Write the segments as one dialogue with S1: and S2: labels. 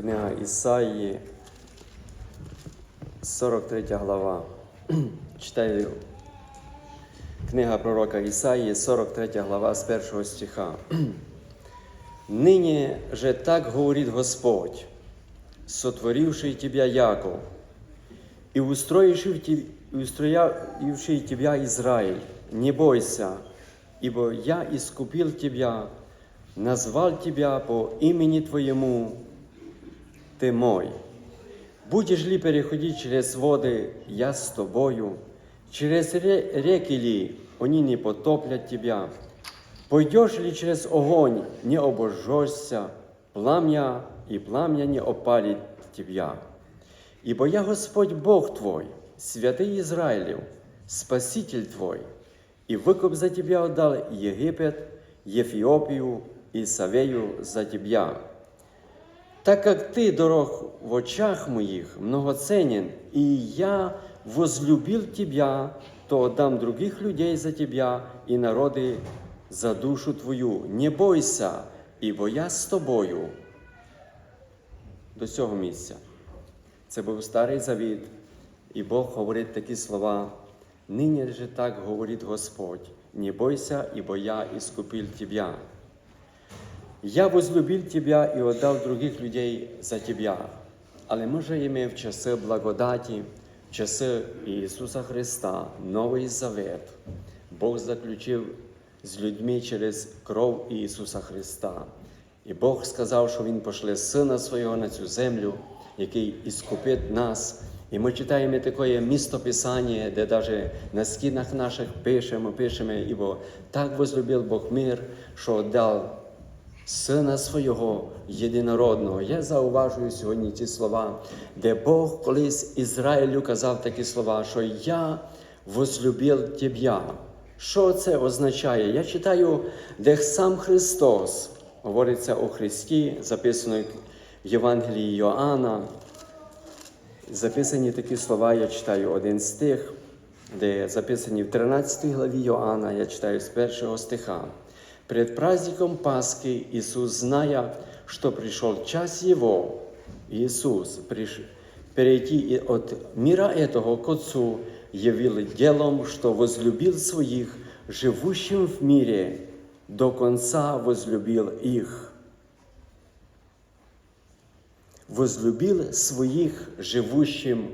S1: Книга Ісаї, 43 глава. Читаю книга пророка Ісаї, 43 глава з першого стиха. Нині же так говорит Господь, сотворивший тебя Яков, и устроивший, тебя Израиль, не бойся, ибо я искупил тебя, назвал тебя по имени Твоему, ты мой. Будешь ли переходить через воды, я с тобою, через ре- реки ли, они не потоплят тебя. Пойдешь ли через огонь, не обожжешься, пламя и пламя не опалит тебя. Ибо я Господь Бог твой, святый Израилев, Спаситель твой, и выкуп за тебя отдал Египет, Ефиопию и Савею за тебя. Так как ты дорог в очах моих, многоценен, и я возлюбил тебя, то отдам других людей за тебя и народы за душу твою. Не бойся, ибо я з тобою. До цього місця. Це був старий завіт, і Бог говорить такі слова. Нині же так говорить Господь, не бойся, ибо я искупил тебя. Я возлюбил тебя и отдал других людей за тебя. Але ми живемо в часи благодаті, в часи Ісуса Христа, Новий Завет. Бог заключив з людьми через кров Ісуса Христа. І Бог сказав, що Він пошле Сина Свого на цю землю, який іскупить нас. І ми читаємо таке містописання, де навіть на стінах наших пишемо, пишемо, ібо так возлюбив Бог мир, що дав Сина Свого єдинородного. Я зауважую сьогодні ті слова, де Бог колись Ізраїлю казав такі слова, що я возлюбив Тебе. Що це означає? Я читаю, де сам Христос говориться о Христі, записано в Євангелії Йоанна. Записані такі слова, я читаю один стих, де записані в 13 главі Йоанна, я читаю з першого стиха. Пред праздником Пасхи Иисус, зная, что пришел час Его, Иисус, приш... перейти от мира этого к Отцу, явил делом, что возлюбил своих, живущим в мире, до конца возлюбил их возлюбил своїх живущим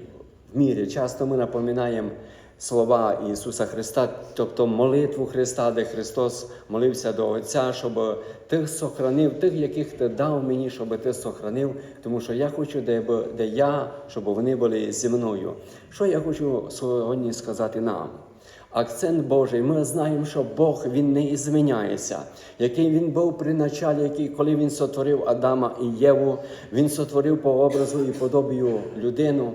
S1: в мірі. Часто ми напоминаємо слова Ісуса Христа, тобто молитву Христа, де Христос молився до Отця, щоб тих сохранив, тих, яких ти дав мені, щоб ти сохранив, тому що я хочу, де, де я, щоб вони були зі мною. Що я хочу сьогодні сказати нам? Акцент Божий, ми знаємо, що Бог він не зміняється, який він був при началі, який, коли він сотворив Адама і Єву, він сотворив по образу і подобію людину.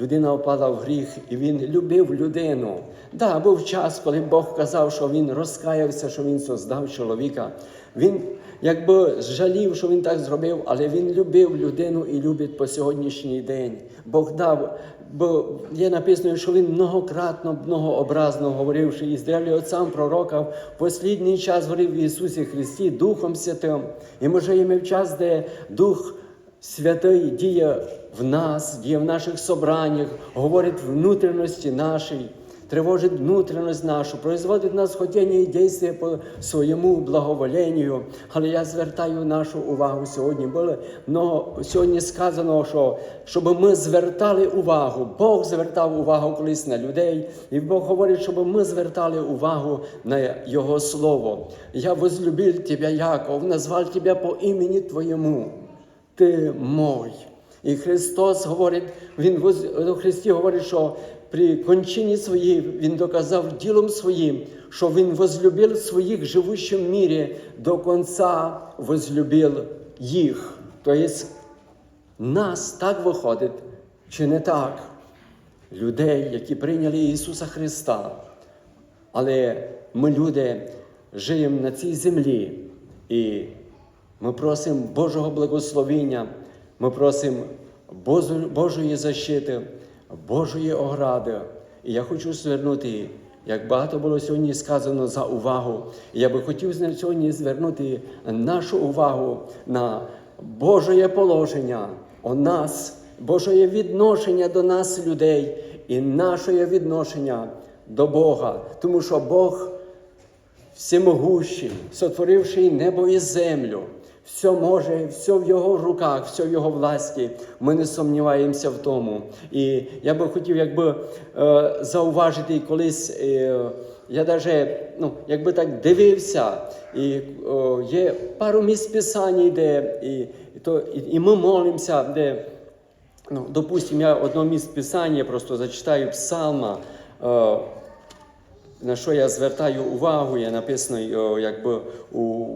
S1: Людина впала в гріх, і він любив людину. Да, був час, коли Бог казав, що він розкаявся, що він создав чоловіка. Він якби жалів, що він так зробив, але він любив людину і любить по сьогоднішній день. Бог дав, бо є написано, що він многократно, многообразно говоривши із древлі отцям пророка, в послідній час говорив в Ісусі Христі Духом Святим. І ми живемо в час, де Дух Святий діє в нас, діє в наших собраннях, говорить внутрішності нашій, тривожить внутрішність нашу, производить в нас хотіння і дійства по своєму благоволенню. Але я звертаю нашу увагу сьогодні. Було много сьогодні сказано, що щоб ми звертали увагу. Бог звертав увагу колись на людей, і Бог говорить, щоб ми звертали увагу на Його Слово. Я возлюбив тебе, Яков, назвав тебе по імені Твоєму ти мой. І Христос говорить, Він у Христі говорить, що при кончині своїй Він доказав ділом своїм, що Він возлюбив своїх живущим в мірі, до кінця возлюбив їх. Тобто нас так виходить, чи не так? Людей, які прийняли Ісуса Христа. Але ми, люди, живемо на цій землі і ми просимо Божого благословення, ми просимо Божої защити, Божої огради. І я хочу звернути, як багато було сьогодні сказано за увагу. Я би хотів сьогодні звернути нашу увагу на Божоє положення у нас, Божоє відношення до нас, людей, і наше відношення до Бога. Тому що Бог всемогущий, сотворивший небо і землю, все може, все в його руках, все в його власті. Ми не сумніваємося в тому. І я би хотів, якби е, зауважити і колись. Е, я навіть, ну, якби так дивився, і о, є пару місць писань, де і, і, то, і, і ми молимося, де, ну, допустимо, я одно місце писання просто зачитаю псалма. Е, на що я звертаю увагу, є написано о, якби у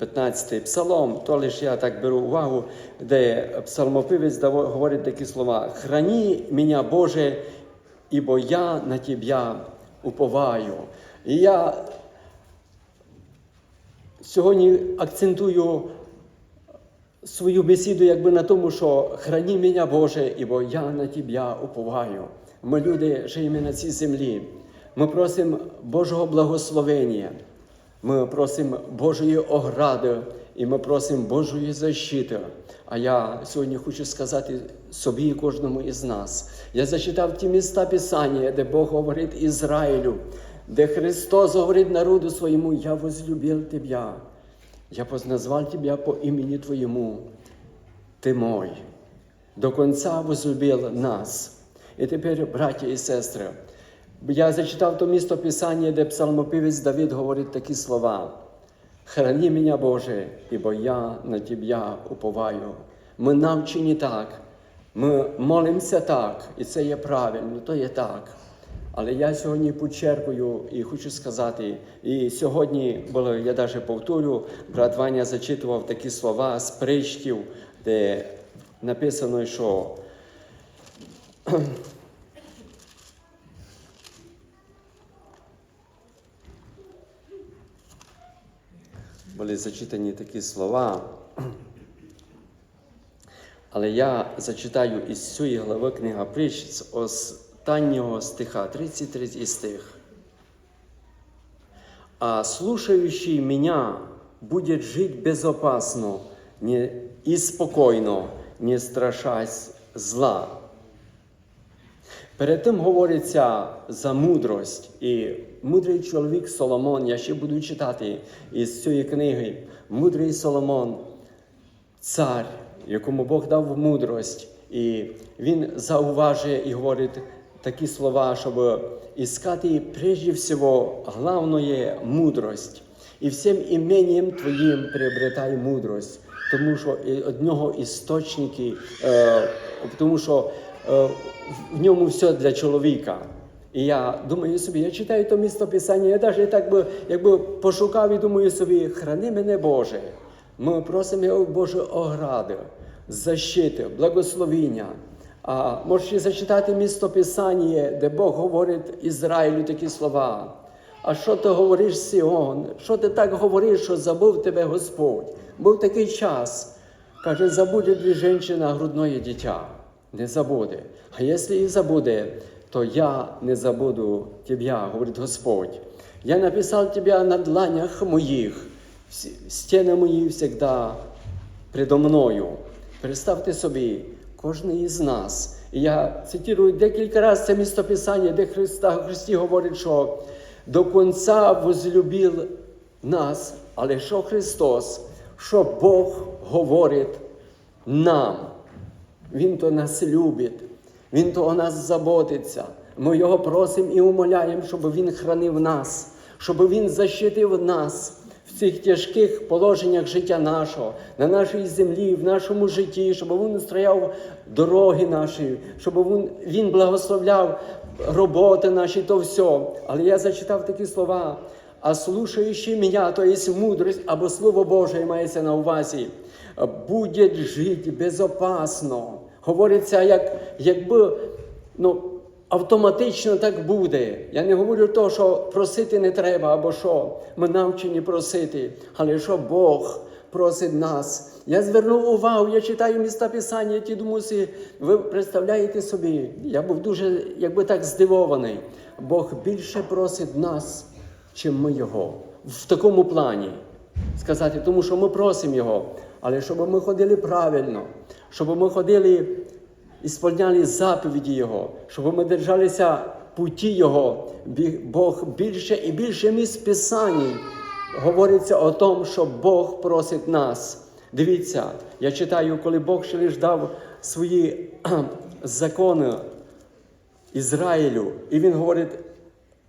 S1: 15-й псалом, то лише я так беру увагу, де псалмопивець говорить такі слова: Храни мене, Боже, ібо я на Тебе уповаю. І я сьогодні акцентую свою бесіду якби на тому, що храни мене, Боже, ібо я на Тебе уповаю. Ми люди живемо на цій землі. Ми просимо Божого благословення. Ми просимо Божої огради і ми просимо Божої защити. А я сьогодні хочу сказати собі і кожному із нас. Я зачитав ті міста Писання, де Бог говорить Ізраїлю, де Христос говорить народу своєму, я возлюбив Тебе. Я назвал Тебя по имени Твоему. Ты мой. До конца возлюбил нас. І тепер, браття і сестри, я зачитав то місто Писання, де псалмопівець Давид говорить такі слова. Храни мене, Боже, ібо я на Тебя уповаю. Ми навчені так, ми молимося так, і це є правильно, то є так. Але я сьогодні почерпую і хочу сказати, і сьогодні було, я навіть повторю, брат Ваня зачитував такі слова з притчів, де написано, що були зачитані такі слова. Але я зачитаю із цієї глави книга притч з останнього стиха, 33 стих. А слушающий меня будет жить безопасно не, и спокойно, не страшась зла. Перед тим говориться за мудрость. І мудрий чоловік Соломон, я ще буду читати із цієї книги. Мудрий Соломон, цар, якому Бог дав мудрость, і він зауважує і говорить такі слова, щоб іскати прежде всего главное мудрость. І всім іменем Твоїм приобретай мудрость, тому що від нього істочники, е, тому що е, в ньому все для чоловіка. І я думаю собі, я читаю то місто Писання, я навіть так би, якби пошукав і думаю собі, храни мене Боже. Ми просимо його Боже огради, защити, благословіння. А можеш зачитати місто Писання, де Бог говорить Ізраїлю такі слова. А що ти говориш, Сіон? Що ти так говориш, що забув тебе Господь? Був такий час. Каже, забуде дві жінки грудное дитя. Не забуде. А якщо і забуде, то я не забуду тебя, говорить Господь. Я написал тебя на дланях моїх, стіни мої всегда предо мною. Представте собі, кожен із нас. І я цитую декілька разів це місто Писання, де Христа, Христі говорить, що до кінця возлюбив нас, але що Христос, що Бог говорить нам. Він то нас любить, Він то о нас заботиться. Ми його просимо і умоляємо, щоб Він хранив нас, щоб Він защитив нас в цих тяжких положеннях життя нашого, на нашій землі, в нашому житті, щоб Він устрояв дороги наші, щоб Він, він благословляв роботи наші, то все. Але я зачитав такі слова. А слушаючи мене, то є мудрость або Слово Боже мається на увазі, буде жити безопасно. Говориться, як, якби ну, автоматично так буде. Я не говорю того, що просити не треба, або що. Ми навчені просити, але що Бог просить нас. Я звернув увагу, я читаю міста Писання, ті думаю, си, ви представляєте собі, я був дуже, якби так здивований. Бог більше просить нас, чим ми його. В такому плані сказати, тому що ми просимо Його. але щоб ми ходили правильно, щоб ми ходили і сповняли заповіді Його, щоб ми держалися путі Його. Бог більше і більше місць Писанні говориться о тому, що Бог просить нас. Дивіться, я читаю, коли Бог ще лиш дав свої закони Ізраїлю, і він говорить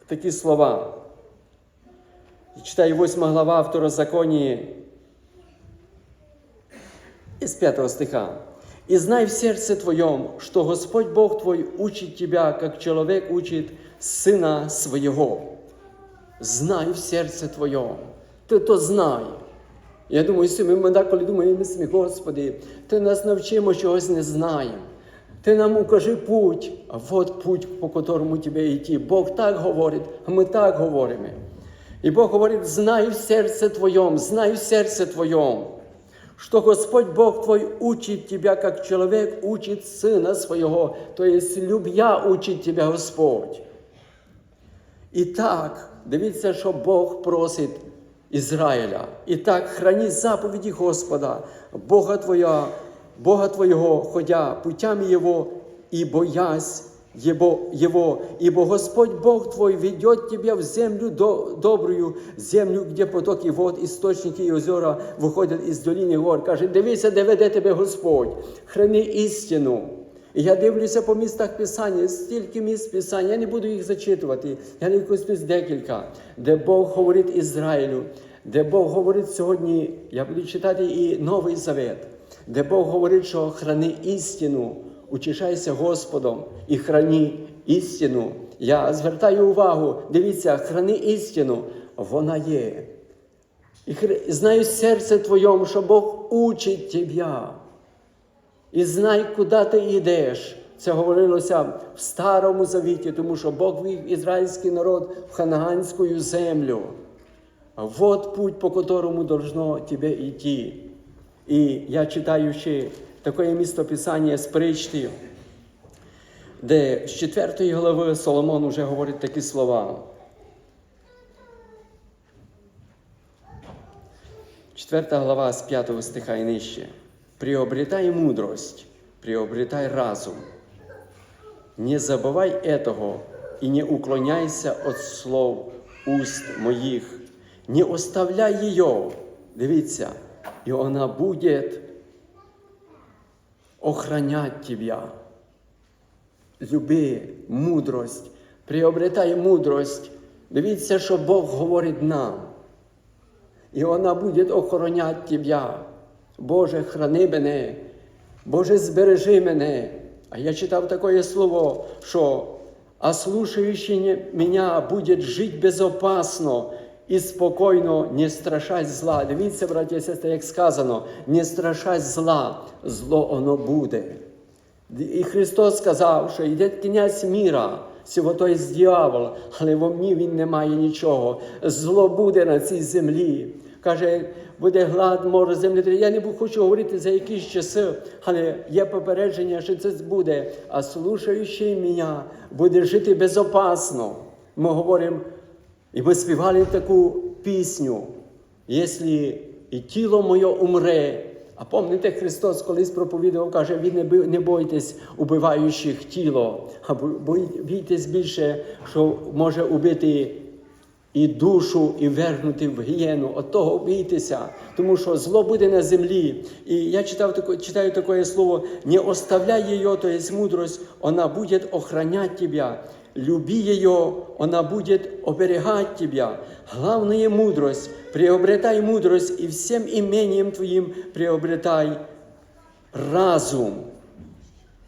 S1: такі слова. Читаю 8 глава Второзаконії из 5 стиха. «И знай в сердце твоем, что Господь Бог твой учит тебя, как человек учит сына своего». Знай в серце твоєму. Ти то знай. Я думаю, ми деколи думаємо, ми Господи, ти нас навчимо чогось не знаємо. Ти нам укажи путь, а от путь, по которому тебе йти. Бог так говорить, а ми так говоримо. І Бог говорить, знай в серце твоєму, знай в серце твоєму, что Господь Бог твой учит тебя, как человек учит сына своего, то есть любя учит тебя Господь. І так, дивіться, що Бог просить Ізраїля. І так, храни заповіді Господа, Бога Твоя, Бога Твоего, ходя путями Его и боясь Его, ибо Господь Бог твой ведет тебя в землю до, добрую, землю, где потоки вод, источники и озера выходят из долини гор. Каже, дивися, де веде тебе Господь, храни істину. І я дивлюся по містах Писання, стільки міст Писання, я не буду їх зачитувати, я не якось декілька, де Бог говорить Ізраїлю, де Бог говорить сьогодні, я буду читати і Новий Завет, де Бог говорить, що храни істину, утішайся Господом і храні істину. Я звертаю увагу, дивіться, храни істину, вона є. І знаю серце твоєму, що Бог учить тебе. І знай, куди ти йдеш. Це говорилося в Старому Завіті, тому що Бог вів ізраїльський народ в ханаанську землю. Вот путь, по которому должно тебе йти. І я читаю ще таке містописання з притчі, де з 4 глави Соломон уже говорить такі слова. 4 глава з 5 стиха і нижче. Приобретай мудрость, приобретай разум. Не забывай этого и не уклоняйся от слов уст моїх. Не оставляй ее, дивіться, і вона буде охранять тебя. Люби мудрость, приобретай мудрость. Дивіться, що Бог говорить нам. І вона буде охороняти тебе. Боже, храни мене, Боже, збережи мене. А я читав таке слово, що а слушаючий мене буде жити безопасно і спокійно, не страшась зла. Дивіться, браті і сестри, як сказано, не страшась зла, зло воно буде. І Христос сказав, що йде князь міра, всього той з дьявол, але в мені він не має нічого. Зло буде на цій землі. Каже, буде глад, море, землі. Я не хочу говорити за якісь часи, але є попередження, що це буде. А слушаючий мене буде жити безопасно. Ми говоримо, і ми співали таку пісню. Якщо і тіло моє умре, а пам'ятаєте, Христос колись проповідував, каже, ви не бойтесь убиваючих тіло, а бійтесь більше, що може убити і душу, і вернути в гієну. От того бійтеся, тому що зло буде на землі. І я читав читаю таке слово: не оставляй її, то есть мудрость, вона буде охранять тебя Люби ее, она будет оберегать тебя. Главное – мудрость. Приобретай мудрость, и всем имением твоим приобретай разум.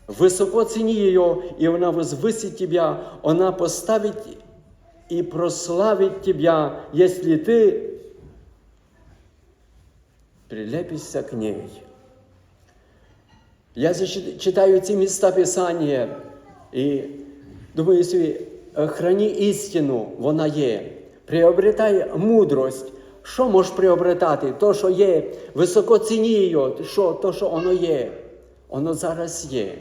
S1: Высоко цени ее, и она возвысит тебя, она поставит и прославит тебя, если ты прилепишься к ней. Я зачит- читаю ці міста Писання і думаю собі, е, храні істину, вона є. Приобретай мудрость. Що можеш приобретати? То, що є, високо ціні що, то, що воно є. Воно зараз є.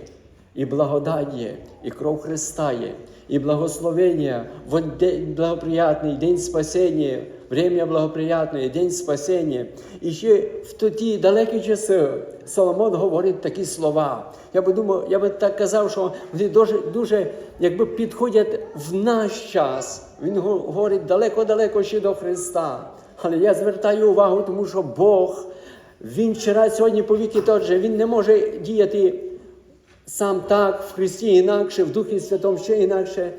S1: і благодать є, і кров Христа є, і благословення, в день благоприятний, день спасення, время благоприятне, день спасення. І ще в тоді далекі часи Соломон говорить такі слова. Я би думав, я би так казав, що вони дуже, дуже якби підходять в наш час. Він го- говорить далеко-далеко ще до Христа. Але я звертаю увагу, тому що Бог, Він вчора, сьогодні по віки тот же, Він не може діяти сам так, в Христі інакше, в Духі Святому ще інакше.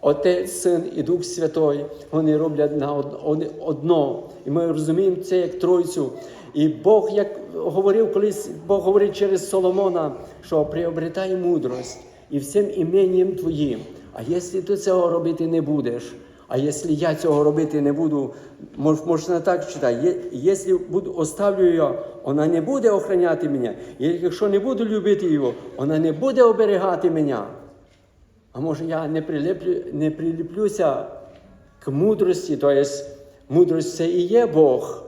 S1: Отець, Син і Дух Святой, вони роблять на од- од- одно. І ми розуміємо це як Тройцю. І Бог, як говорив колись, Бог говорить через Соломона, що приобретай мудрость і всім іменням твоїм. А якщо ти цього робити не будеш, а якщо я цього робити не буду, можна так читати, якщо буду, оставлю його, вона не буде охороняти мене. Якщо не буду любити його, вона не буде оберігати мене. А може я не, приліплю, не приліплюся к мудрості, тобто мудрость це і є Бог.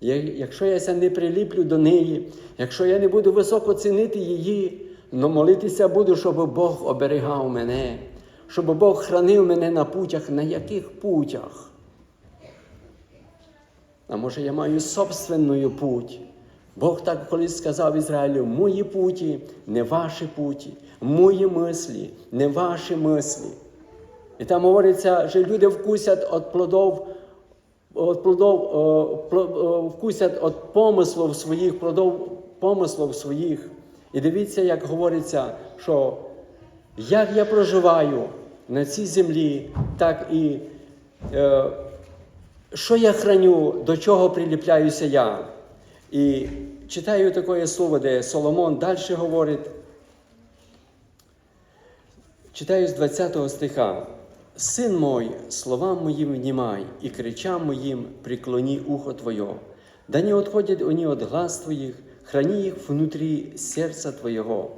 S1: Якщо я не приліплю до неї, якщо я не буду високо цінити її, но молитися буду, щоб Бог оберігав мене, щоб Бог хранив мене на путях, на яких путях? А може я маю собственною путь. Бог так колись сказав Ізраїлю, мої путі, не ваші путі, мої мислі, не ваші мислі. І там говориться, що люди вкусять від плодов, від плодов е, е, вкусять від помислів своїх, плодов помислів своїх. І дивіться, як говориться, що як я проживаю на цій землі, так і е, що я храню, до чого приліпляюся я. І читаю таке слово, де Соломон далі говорить. Читаю з 20 стиха. Син мой, словам моїм внімай, і кричам моїм преклони ухо Твое. Да не отходят они от глаз Твоих, храни их внутри сердца Твоего,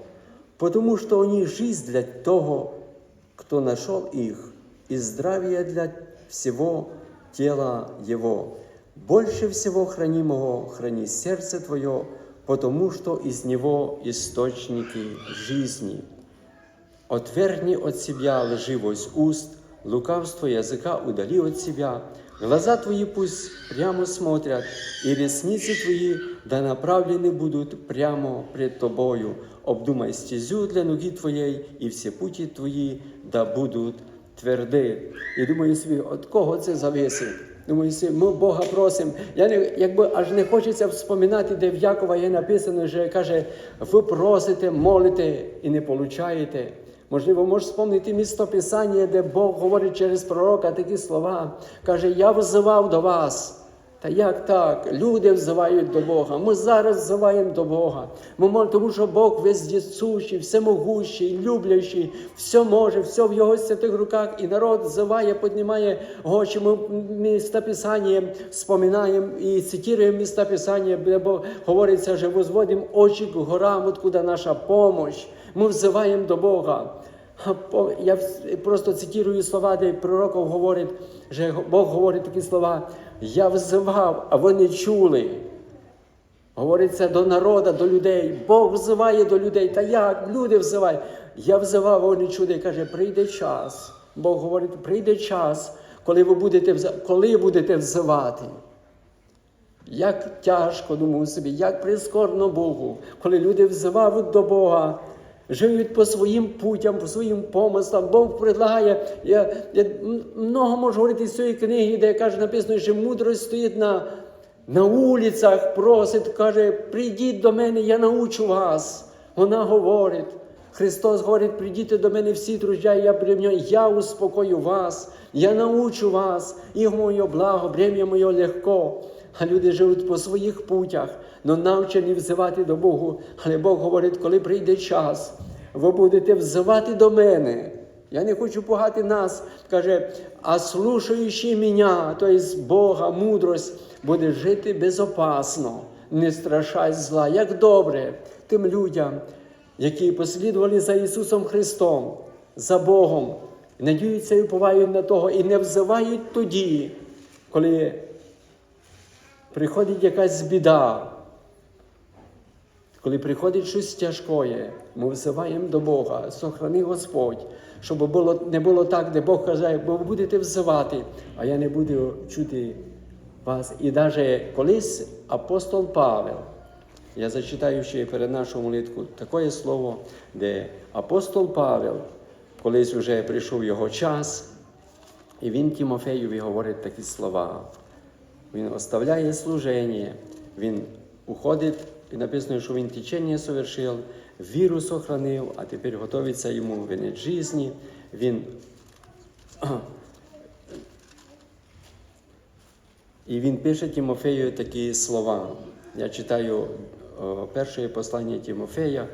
S1: потому что они жизнь для того, кто нашел их, и здравие для всего тела его. Больше всего хранимого храни сердце Твое, потому что из него источники жизни. Отвергни от себя лживость уст, лукавство языка удали от себя. Глаза твои пусть прямо смотрят, и ресницы твои да направлены будут прямо пред тобою. Обдумай стезю для ноги твоей, и все пути твої да будуть тверді. І думаю собі, от кого це зависить? Думаю, ми Бога просимо. Я не, якби аж не хочеться вспоминати, де в Якова є написано, що каже, ви просите, молите і не получаєте. Можливо, можеш спомнити місто Писання, де Бог говорить через пророка такі слова. Каже, я взивав до вас. Та як так? Люди взивають до Бога. Ми зараз взиваємо до Бога. Ми тому що Бог вездесущий, всемогущий, люблячий, все може, все в його святих руках. І народ взиває, піднімає очі. Ми міста Писання споминаємо і цитуємо міста Писання, де Бог говориться, що возводимо очі к горам, откуда наша помощь. Ми взиваємо до Бога. Я просто цитую слова, де пророков говорить, що Бог говорить такі слова. Я взивав, а вони чули. Говориться до народу, до людей. Бог взиває до людей. Та як? Люди взивають. Я взивав, а вони чули. Каже, прийде час. Бог говорить, прийде час, коли ви будете, вза- коли будете взивати. Як тяжко, думаю собі, як прискорбно Богу, коли люди взивають до Бога, живуть по своїм путям, по своїм помислам. Бог предлагає. Я, я много можу говорити з цієї книги, де каже, написано, що мудрость стоїть на, на вулицях, просить, каже, прийдіть до мене, я научу вас. Вона говорить. Христос говорить, прийдіть до мене всі друзі, я брем'я, я успокою вас, я научу вас, і моє благо, брем'я моє легко. А люди живуть по своїх путях, но навчені взивати до Богу. Але Бог говорить, коли прийде час, ви будете взивати до мене. Я не хочу пугати нас. Каже, а слушаючи мене, тобто Бога, мудрость, буде жити безопасно, не страшась зла, як добре тим людям, які послідували за Ісусом Христом, за Богом, надіються і уповають на того, і не взивають тоді, коли приходить якась біда. Коли приходить щось тяжкое, ми взиваємо до Бога, сохрани Господь, щоб було, не було так, де Бог каже, бо ви будете взивати, а я не буду чути вас. І навіть колись апостол Павел, я зачитаю ще перед нашою молитвою таке слово, де апостол Павел, колись вже прийшов його час, і він Тимофеєві говорить такі слова. Він оставляє служення, він уходить, і написано, що він течення совершив, віру сохранив, а тепер готується йому вінець житті. Він І він пише Тимофею такі слова. Я читаю перше послання Тимофея,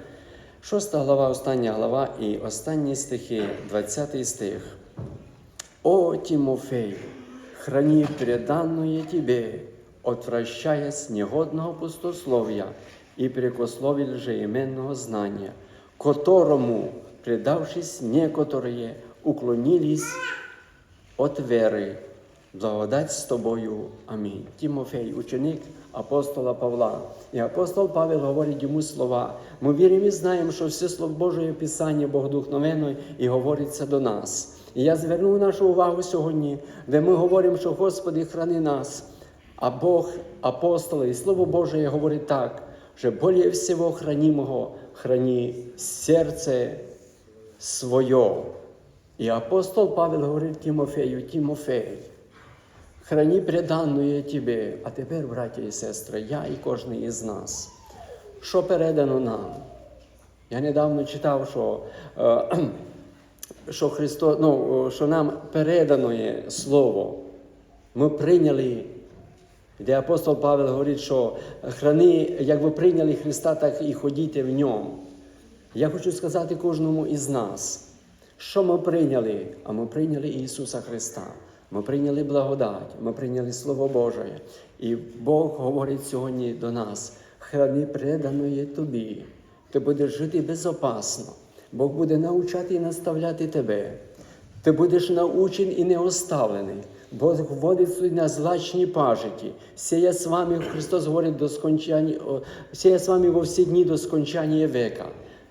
S1: 6 глава, остання глава і останні стихи, 20 стих. О, Тимофей, храни преданное тебе, отвращаясь негодного пустословия и прикословия лжеименного знания, которому, предавшись некоторые, уклонились от веры. Благодать з тобою. Амінь. Тимофей, ученик апостола Павла. І апостол Павел говорить йому слова. Ми віримо і знаємо, що все слово Божої Писання Богодухновенно і говориться до нас. І я звернув нашу увагу сьогодні, де ми говоримо, що Господи, храни нас. А Бог, апостоли, і Слово Боже говорить так, що более всього хранимого храни серце своє. І апостол Павел говорить Тимофею, Тимофей, храни преданное тебе. А тепер, браті і сестри, я і кожен із нас. Що передано нам? Я недавно читав, що, е, що, Христо, ну, що нам передано є Слово. Ми прийняли, де апостол Павел говорить, що храни, як ви прийняли Христа, так і ходіть в ньому. Я хочу сказати кожному із нас, що ми прийняли, а ми прийняли Ісуса Христа. Ми прийняли благодать, ми прийняли Слово Боже. І Бог говорить сьогодні до нас: храни преданої тобі. Ти будеш жити безопасно. Бог буде навчати і наставляти тебе. Ти будеш научен і не оставлений. Бог вводить на злачні пажиті. Сія з вами, Христос говорить до скончання, сія з вами во всі дні до скончання века.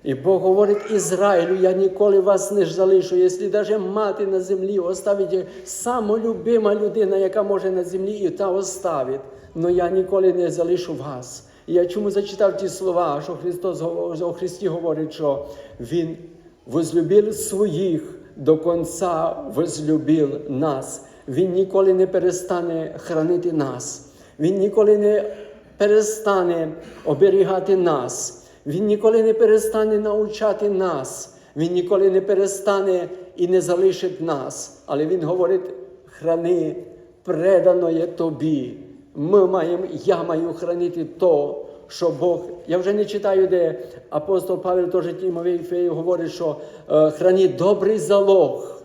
S1: І Бог говорить Ізраїлю, я ніколи вас не залишу, якщо навіть мати на землі оставить самолюбима людина, яка може на землі і та оставить, но я ніколи не залишу вас. Я чому зачитав ті слова, що Христос о Христі говорить, що Він возлюбив своїх до кінця возлюбив нас. Він ніколи не перестане хранити нас. Він ніколи не перестане оберігати нас. Він ніколи не перестане навчати нас. Він ніколи не перестане і не залишить нас. Але Він говорить: храни, предано є тобі. Ми маємо, я маю хранити то, що Бог. Я вже не читаю, де апостол Павел теж Тимофею говорить, що е, храні добрий залог.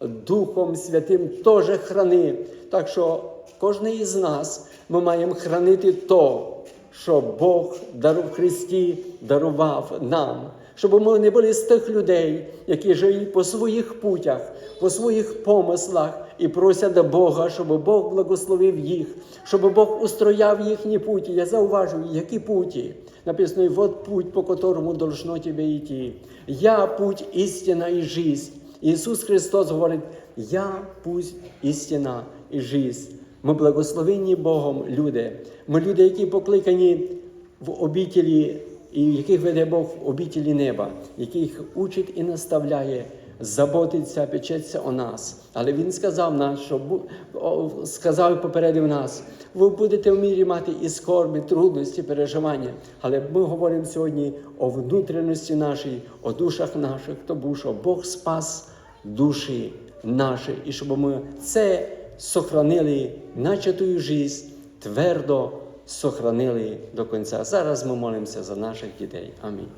S1: Духом Святим теж храни. Так що кожен із нас ми маємо хранити то, що Бог дару в Христі дарував нам. Щоб ми не були з тих людей, які живуть по своїх путях, по своїх помислах і просять Бога, щоб Бог благословив їх, щоб Бог устрояв їхні путі. Я зауважую, які путі. Написано, вот путь, по которому должно тебе йти. Я путь, істина і жизнь. Ісус Христос говорить, я путь, істина і жизнь. Ми благословенні Богом люди. Ми люди, які покликані в обітелі, і яких веде Бог в обітелі неба, яких учить і наставляє, заботиться, печеться о нас. Але Він сказав нам, що сказав і попередив нас, ви будете в мірі мати і скорби, трудності, переживання. Але ми говоримо сьогодні о внутрішності нашій, о душах наших, тому що Бог спас душі наші, і щоб ми це сохранили начатую жизнь, твердо сохранили до кінця. Зараз ми молимося за наших дітей. Амінь.